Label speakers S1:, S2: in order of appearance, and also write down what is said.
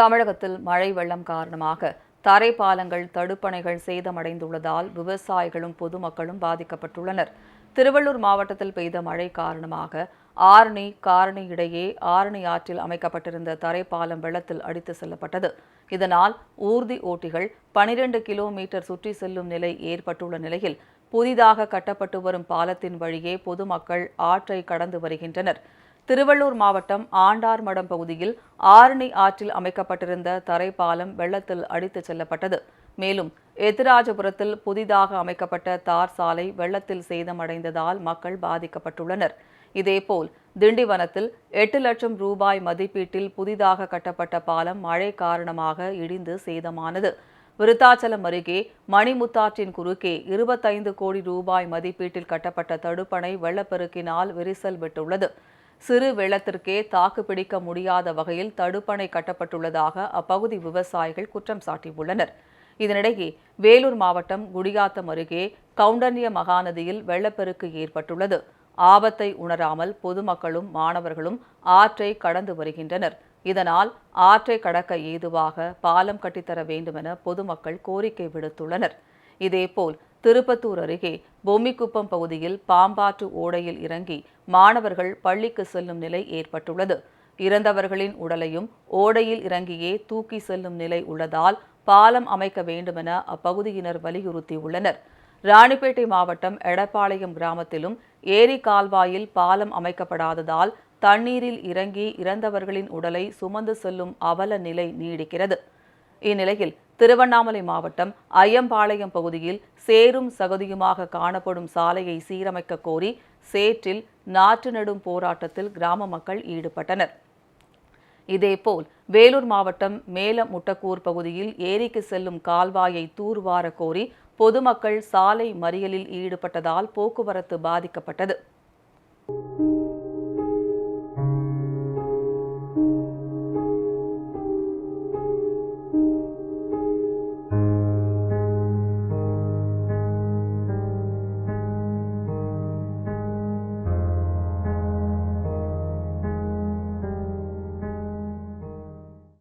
S1: தமிழகத்தில் மழை வெள்ளம் காரணமாக தரைப்பாலங்கள் தடுப்பணைகள் சேதமடைந்துள்ளதால் விவசாயிகளும் பொதுமக்களும் பாதிக்கப்பட்டுள்ளனர். திருவள்ளூர் மாவட்டத்தில் பெய்த மழை காரணமாக ஆரணி காரணி இடையே ஆரணி ஆற்றில் அமைக்கப்பட்டிருந்த தரைப்பாலம் வெள்ளத்தில் அடித்து செல்லப்பட்டது. இதனால் ஊர்தி ஓட்டிகள் பனிரெண்டு கிலோமீட்டர் சுற்றி செல்லும் நிலை ஏற்பட்டுள்ள நிலையில் புதிதாக கட்டப்பட்டு வரும் பாலத்தின் வழியே பொதுமக்கள் ஆற்றை கடந்து வருகின்றனர். திருவள்ளூர் மாவட்டம் ஆண்டார்மடம் பகுதியில் ஆரணி ஆற்றில் அமைக்கப்பட்டிருந்த தரைப்பாலம் வெள்ளத்தில் அடித்துச் செல்லப்பட்டது. மேலும் எதிராஜபுரத்தில் புதிதாக அமைக்கப்பட்ட தார் சாலை வெள்ளத்தில் சேதமடைந்ததால் மக்கள் பாதிக்கப்பட்டுள்ளனர். இதேபோல் திண்டிவனத்தில் எட்டு லட்சம் ரூபாய் மதிப்பீட்டில் புதிதாக கட்டப்பட்ட பாலம் மழை காரணமாக இடிந்து சேதமானது. விருத்தாச்சலம் அருகே மணிமுத்தாற்றின் குறுக்கே இருபத்தைந்து கோடி ரூபாய் மதிப்பீட்டில் கட்டப்பட்ட தடுப்பணை வெள்ளப்பெருக்கினால் விரிசல் விட்டுள்ளது. சிறு வெள்ளத்திற்கே தாக்கு பிடிக்க முடியாத வகையில் தடுப்பணை கட்டப்பட்டுள்ளதாக அப்பகுதி விவசாயிகள் குற்றம் சாட்டியுள்ளனர். இதனிடையே வேலூர் மாவட்டம் குடியாத்தம் அருகே கவுண்டன்ய மகாநதியில் வெள்ளப்பெருக்கு ஏற்பட்டுள்ளது. ஆபத்தை உணராமல் பொதுமக்களும் மாணவர்களும் ஆற்றை கடந்து வருகின்றனர். இதனால் ஆற்றை கடக்க ஏதுவாக பாலம் கட்டித்தர வேண்டுமென பொதுமக்கள் கோரிக்கை விடுத்துள்ளனர். இதேபோல் திருப்பத்தூர் அருகே பொம்மிக்குப்பம் பகுதியில் பாம்பாற்று ஓடையில் இறங்கி மாணவர்கள் பள்ளிக்கு செல்லும் நிலை ஏற்பட்டுள்ளது. இறந்தவர்களின் உடலையும் ஓடையில் இறங்கியே தூக்கி செல்லும் நிலை உள்ளதால் பாலம் அமைக்க வேண்டுமென அப்பகுதியினர் வலியுறுத்தியுள்ளனர். ராணிப்பேட்டை மாவட்டம் எடப்பாளையம் கிராமத்திலும் ஏரி கால்வாயில் பாலம் அமைக்கப்படாததால் தண்ணீரில் இறங்கி இறந்தவர்களின் உடலை சுமந்து செல்லும் அவல நிலை நீடிக்கிறது. இந்நிலையில் திருவண்ணாமலை மாவட்டம் அய்யம்பாளையம் பகுதியில் சேரும் சகதியுமாக காணப்படும் சாலையை சீரமைக்க கோரி சேற்றில் நாற்று நடும் போராட்டத்தில் கிராம மக்கள் ஈடுபட்டனர். இதேபோல் வேலூர் மாவட்டம் மேல முட்டக்கூர் பகுதியில் ஏரிக்கு செல்லும் கால்வாயை தூர்வார கோரி பொதுமக்கள் சாலை மறியலில் ஈடுபட்டதால் போக்குவரத்து பாதிக்கப்பட்டது.